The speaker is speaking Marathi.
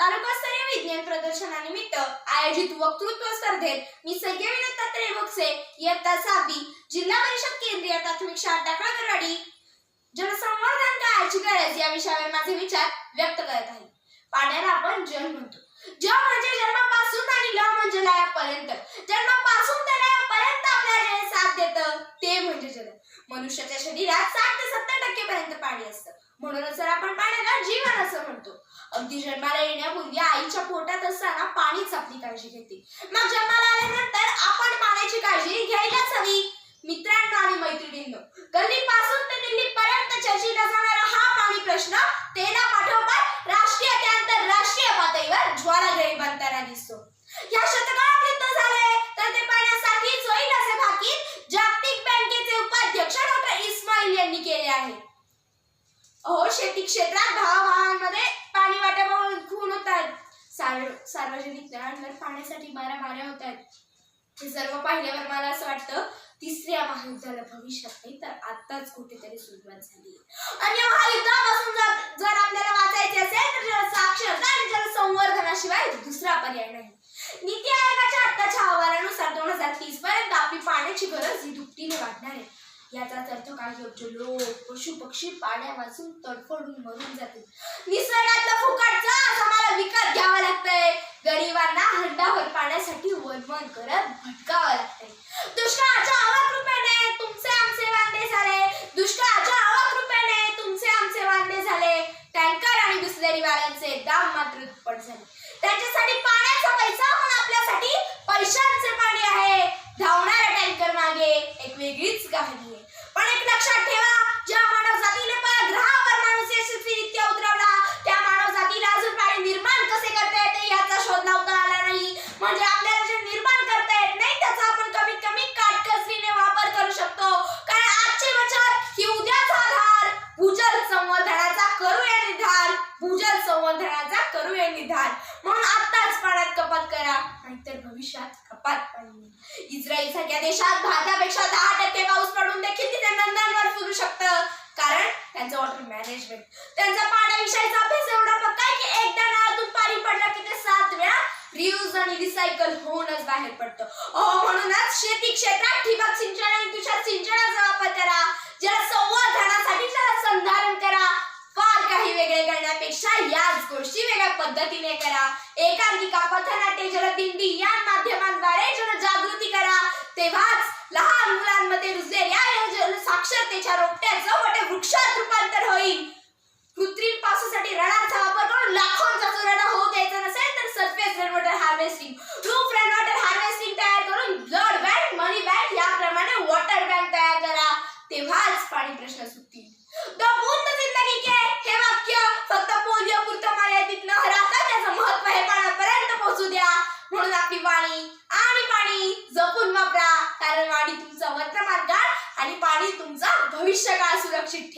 तालुकास्तरीय विज्ञान प्रदर्शनानिमित्त आयोजित वक्तृत्व स्पर्धेत मी संख्याविनंत दत्तात्रय बोक्से इयत्ता सहावी जिल्हा परिषद केंद्रीय प्राथमिक शाळा टाकळकरवाडी जनसंवर्धन काळाची गरज या विषयावर माझे विचार व्यक्त करत आहे. पाण्याला आपण जल म्हणतो. जल म्हणजे जन्मापासून आणि ल म्हणजे लयापर्यंत. जन्मापासून ते लयापर्यंत आपल्याला जे साथ देतं ते म्हणजे जल. मनुष्याच्या शरीरात साठ ते सत्तर टक्के पर्यंत पाणी असतं. म्हणूनच जर आपण पाण्याला जीव अगदी जन्माला येण्यापूर्वी आईच्या पोटात असताना पाणीच आपली काळजी घेते. मग जन्माला आल्यानंतर आपण पाण्याची काळजी घ्यायलाच हवी. मित्रांनो आणि मैत्रिणींनो गल्लीपासून ते दिल्लीपर्यंत चर्चिला जाणारा हा पाणी प्रश्न तेला पाठोपाठ राष्ट्रीय ते आंतरराष्ट्रीय पातळीवर ज्वालाग्रही बनताना दिसतो. या शतकात युद्ध झाले तर ते पाण्यासाठीच होईल असे भाकीत जागतिक बँकेचे उपाध्यक्ष डॉक्टर इस्माईल यांनी केले आहे. अहो शेती क्षेत्रात भावाभावांमध्ये पाणी वाटावर खून होत आहेत सार्व- सार्वजनिक नळांवर पाण्यासाठी बारा बाऱ्या होत आहेत. हे सर्व पाहिल्यावर मला असं वाटतं तिसऱ्या महायुद्धाला भविष्यात नाही तर आताच कुठेतरी सुरुवात झाली. आणि महायुद्धापासून जर आपल्याला वाचायचे असेल तर जल साक्षरता आणि जल संवर्धनाशिवाय दुसरा पर्याय नाही. नीती आयोगाच्या आताच्या अहवालानुसार दोन हजार तीस पर्यंत आपली पाण्याची गरज ही दुपटीने वाढणार आहे. याचाच अर्थ काय? अब्ज लोक पशु पक्षी पाण्या वाचून तडफडून मरून जातील. निसर्गातला फुकटचं असं मला विकत घ्यावा लागतंय. गरिबांना हंडाभर पाण्यासाठी वनवन करत भटकावं लागतंय. दुष्काळाच्या आवक रुपयाने तुमचे आमचे वांदे झाले. दुष्काळाच्या आवक रुपयाने तुमचे आमचे वांदे झाले. टँकर आणि बिस्लरीवाल्यांचे दाम मात्र दुप्पट झाले. त्यांच्यासाठी पाण्याचा पैसा पण आपल्यासाठी पैशांचे पाणी आहे धावणाऱ्या टँकर मागे एक वेगळीच कहाणी आहे पण एक लक्षात ठेवा ज्या मानव जातीने ग्रहावर माणूस यशस्वीरित्या उतरवला त्या मानव जातीला अजून पाणी निर्माण कसे करता येते याचा शोध लावता आला नाही म्हणजे आपल्याला जे निर्माण करता येत नाही त्याचा आपण कमीत कमी काटकसरीने वापर करू शकतो कारण आजची बचत ही उद्याचा आधार भूजल संवर्धनाचा करूया निर्धार घराचा करूया निधान. म्हणून आत्ताच पाण्यात कपात करा. नाहीतर भविष्यात कपात पाणी इस्रायल सारख्या देशात भारतापेक्षा दहा टक्के पाऊस पडून देखील तिथे नंदांवर फिरू शकतं. कारण त्यांचं वॉटर मॅनेजमेंट त्यांचा पाण्याविषयीचा अभ्यास एवढा पक्का आहे की एकदा नळातून पाणी पडलं की ते सात वेळा रियूज आणि रिसायकल होऊनच बाहेर पडतं. अहो म्हणूनच शेती क्षेत्रात ठिबक सिंचन आणि तुषार सिंचनाचा वापर करा. जल संवर्धनासाठी जल संधारण करा फार काही वेगळे करण्यापेक्षा याच गोष्टी वेगळ्या पद्धतीने करा. एकांकिका पथनाट्य जलदिंडी या माध्यमांद्वारे जनजागृती वाणी आणि पाणी जपून वापरा. कारण वाणी तुमचा वर्तमान काळ आणि पाणी तुमचा भविष्य काळ सुरक्षित